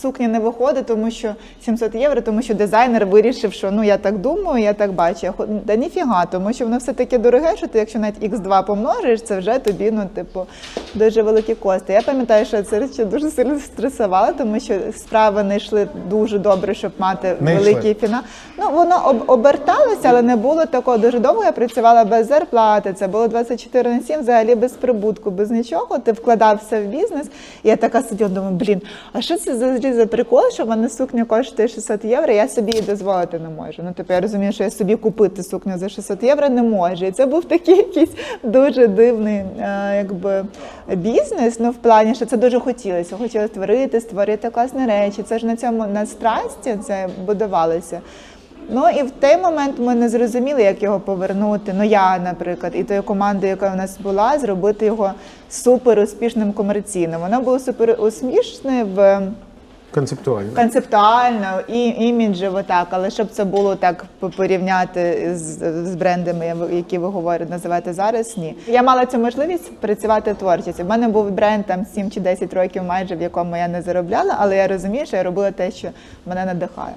сукня не виходить, тому що 700 євро, тому що дизайнер вирішив, що ну я так думаю, я так бачу. Да ніфіга, тому що воно все таки дороге, що ти, якщо навіть x2 помножиш, це вже тобі, ну, типу, дуже великі кости. Я пам'ятаю, що це речі дуже сильно стресувала, тому що справи не йшли дуже добре, щоб мати Не великий фінал. Ну воно об, оберталося, але не було такого. Дуже довго я працювала без зарплати. Це було 24 на 7, взагалі без прибутку, без нічого. Ти вкладався в бізнес. І я така сиділа, думаю, блін, а що це за, за прикол, що в мене сукня коштує 600 євро, я собі її дозволити не можу. Ну, типу, я розумію, що я собі купити сукню за 600 євро не можу. І це був такий якийсь дуже дивний е, якби, бізнес. Ну, в плані, що це дуже хотілося. Хотілося творити, створити класні речі. Це ж на цьому на страсті це будувалося. Ну і в той момент ми не зрозуміли, як його повернути. Ну я, наприклад, і тою командою, яка в нас була, зробити його супер успішним комерційним. Воно було супер успішне в Концептуально. концептуально і іміджево так, але щоб це було так по- порівняти з, з брендами, які ви говорите, називаєте зараз, ні. Я мала цю можливість працювати творчістю. У мене був бренд там 7 чи 10 років майже, в якому я не заробляла, але я розумію, що я робила те, що мене надихає.